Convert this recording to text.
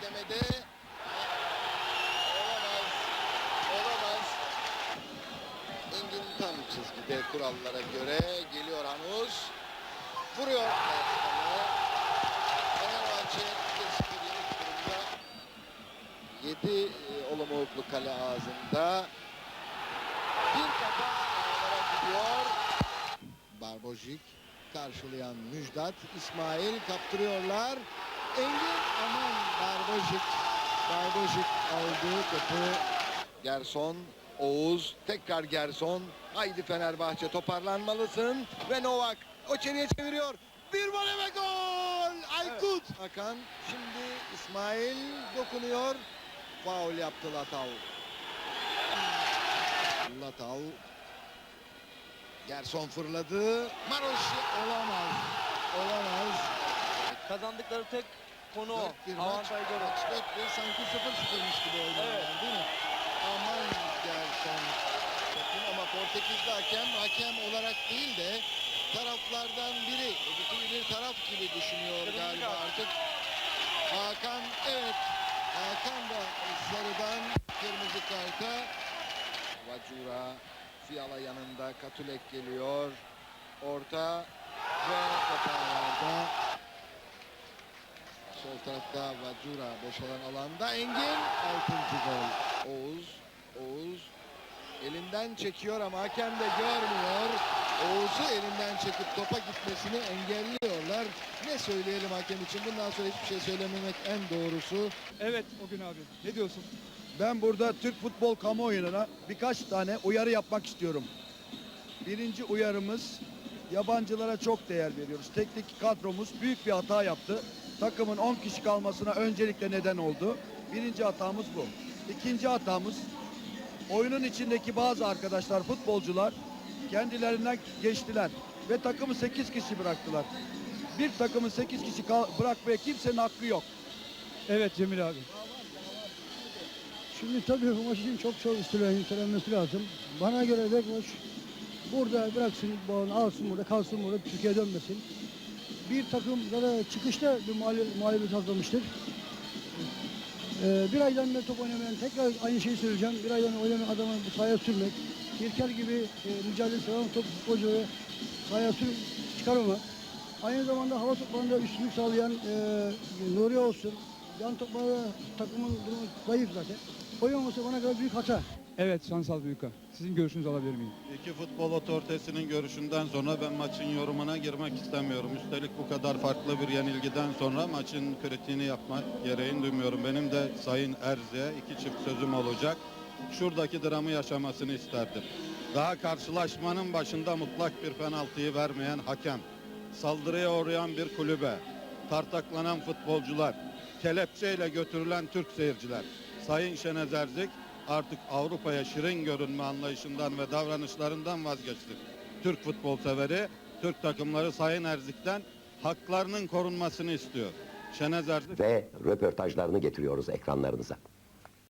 kademede. Olamaz. Olamaz. Engin tam çizgide kurallara göre geliyor Hanus. Vuruyor. Fenerbahçe 1-0 yenik durumda. 7 Olomouclu kale ağzında. Bir kafa gidiyor. Barbojik karşılayan Müjdat. İsmail kaptırıyorlar. Engin aman Barbojik. Barbojik aldı topu. Gerson, Oğuz, tekrar Gerson. Haydi Fenerbahçe toparlanmalısın. Ve Novak o içeriye çeviriyor. Bir gol ve gol. Aykut. Hakan şimdi İsmail dokunuyor. Faul yaptı Latav. Latav. Gerson fırladı. Maroşi olamaz. Olamaz. Kazandıkları tek konu o. Maç dört bir sanki 0-0'mış gibi oynadılar Evet. değil mi? Aman. Bakın ama Portekizli hakem hakem olarak değil de taraflardan biri. Öbürkü bir taraf gibi düşünüyor Kırmızı galiba kart. artık. Hakan evet. Hakan da sarıdan kırmızı karta. Vacura Fiala yanında Katulek geliyor. Orta ve kapağlarda. Tarafta Vacura boşalan alanda Engin 6. gol. Oğuz Oğuz elinden çekiyor ama hakem de görmüyor. Oğuz'u elinden çekip topa gitmesini engelliyorlar. Ne söyleyelim hakem için? Bundan sonra hiçbir şey söylememek en doğrusu. Evet o gün abi. Ne diyorsun? Ben burada Türk futbol kamuoyuna birkaç tane uyarı yapmak istiyorum. Birinci uyarımız yabancılara çok değer veriyoruz. Teknik kadromuz büyük bir hata yaptı. Takımın 10 kişi kalmasına öncelikle neden oldu. Birinci hatamız bu. İkinci hatamız oyunun içindeki bazı arkadaşlar, futbolcular kendilerinden geçtiler ve takımı 8 kişi bıraktılar. Bir takımı 8 kişi bırakmaya kimsenin hakkı yok. Evet Cemil abi. Şimdi tabii bu maç için çok çok üstlenmesi lazım. Bana göre Bekmaç burada bıraksın, bağını alsın burada, kalsın burada, Türkiye'ye dönmesin. Bir takım da çıkışta bir mağlubiyet hazırlamıştır. Ee, bir aydan beri top oynamayan, tekrar aynı şeyi söyleyeceğim. Bir aydan oynamayan adamı bu sahaya sürmek, İlker gibi e, mücadele seven top futbolcuları sahaya sür, çıkarmamak. Aynı zamanda hava toplarında üstünlük sağlayan e, Nuri olsun, yan toplarda takımın durumu zayıf zaten. Oynamaması bana göre büyük hata. Evet Şansal Büyük'a. Sizin görüşünüzü alabilir miyim? İki futbol otoritesinin görüşünden sonra ben maçın yorumuna girmek istemiyorum. Üstelik bu kadar farklı bir yenilgiden sonra maçın kritiğini yapma gereğini duymuyorum. Benim de Sayın Erzi'ye iki çift sözüm olacak. Şuradaki dramı yaşamasını isterdim. Daha karşılaşmanın başında mutlak bir penaltıyı vermeyen hakem, saldırıya uğrayan bir kulübe, tartaklanan futbolcular, kelepçeyle götürülen Türk seyirciler. Sayın Şenez Erzik artık Avrupa'ya şirin görünme anlayışından ve davranışlarından vazgeçti. Türk futbol severi, Türk takımları Sayın Erzik'ten haklarının korunmasını istiyor. Şenez Erzik ve röportajlarını getiriyoruz ekranlarınıza.